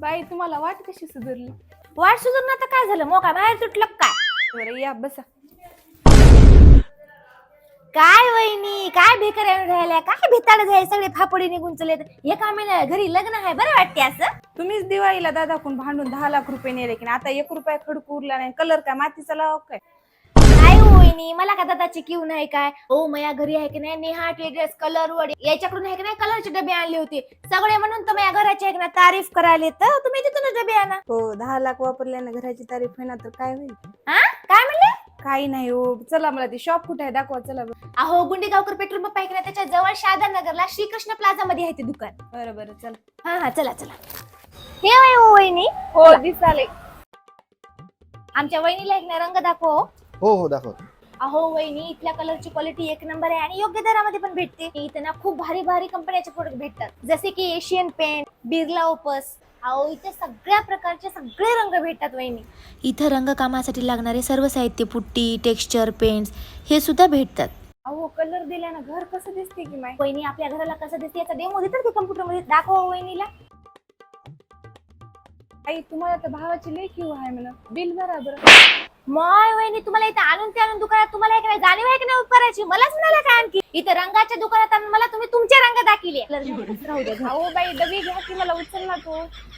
बाई तुम्हाला वाट कशी सुधारली? वाट सुधारून आता काय झालं? मोका बाहेर तुटलं काय? बरं या बसा. काय वहिनी काय बेकार राहिल्या? काय भिताड झाले? सगळे फापडी निघून चले. एका महिन्या घरी लग्न आहे बरं वाटते असं? तुम्हीच दिवाळीला दादाकून भांडून दहा लाख रुपये नेले की आता एक रुपया खडकू उरला नाही. कलर काय? मातीचा लाव काय? वहिनी मला का दादाची किव नाही काय? हो माझ्या घरी आहे की नाही? नेहा टेड्रेस कलर वड. याच्याकडून आहे की नाही? कलरचे डबे आणले होते. सगळे म्हणून तर माझ्या घराची आहे की नाही तारीफ करायला. तर तुम्ही तिथूनच डबे आणा. हो दहा लाख वापरल्याने घराची तारीफ आहे ना तर काय होईल? हा काय म्हणले? काही नाही हो. चला मला ती शॉप कुठे आहे? दाखवा चला बरं. अहो गुंडेगावकर पेट्रोल पंप आहे की नाही? त्याच्याजवळ शादा नगरला श्रीकृष्ण प्लाझा मध्ये आहे ते दुकान. बरं बरं चला. हा हा चला चला. हे वय हो वहिनी. हो दिसाले. आमच्या वहिनीला एक ना रंग दाखव हो. हो हो दाखव अहो वहिनी इथल्या कलरची क्वालिटी एक नंबर आहे आणि योग्य दरामध्ये पण भेटते. इथे ना खूप भारी भारी कंपन्याचे प्रोडक्ट भेटतात. जसे की एशियन पेंट बिर्ला ओपस अहो इथे सगळ्या प्रकारचे सगळे रंग भेटतात वहिनी. इथं रंगकामासाठी लागणारे सर्व साहित्य पुट्टी टेक्स्चर पेंट्स हे सुद्धा भेटतात. अहो कलर दिल्यानं घर कसं दिसते की माय? वहिनी आपल्या घराला कसं दिसते याचा डेमो देतात की कम्प्युटरमध्ये दाखवा हो वहिनीला. आई तुम्हाला तर भावाची लेखी आहे म्हणा. बिल भरा बरं. माय वहिनी तुम्हाला इथे आणून ते आणून दुकानात तुम्हाला एक नाही जाणीव आहे की नाही उपकाराची? मलाच म्हणाला काय आणखी? इथं रंगाच्या दुकानात आणून मला तुम्ही तुमचे रंग दाखिले राहू बाई डबी घ्या की मला उचल ना तो.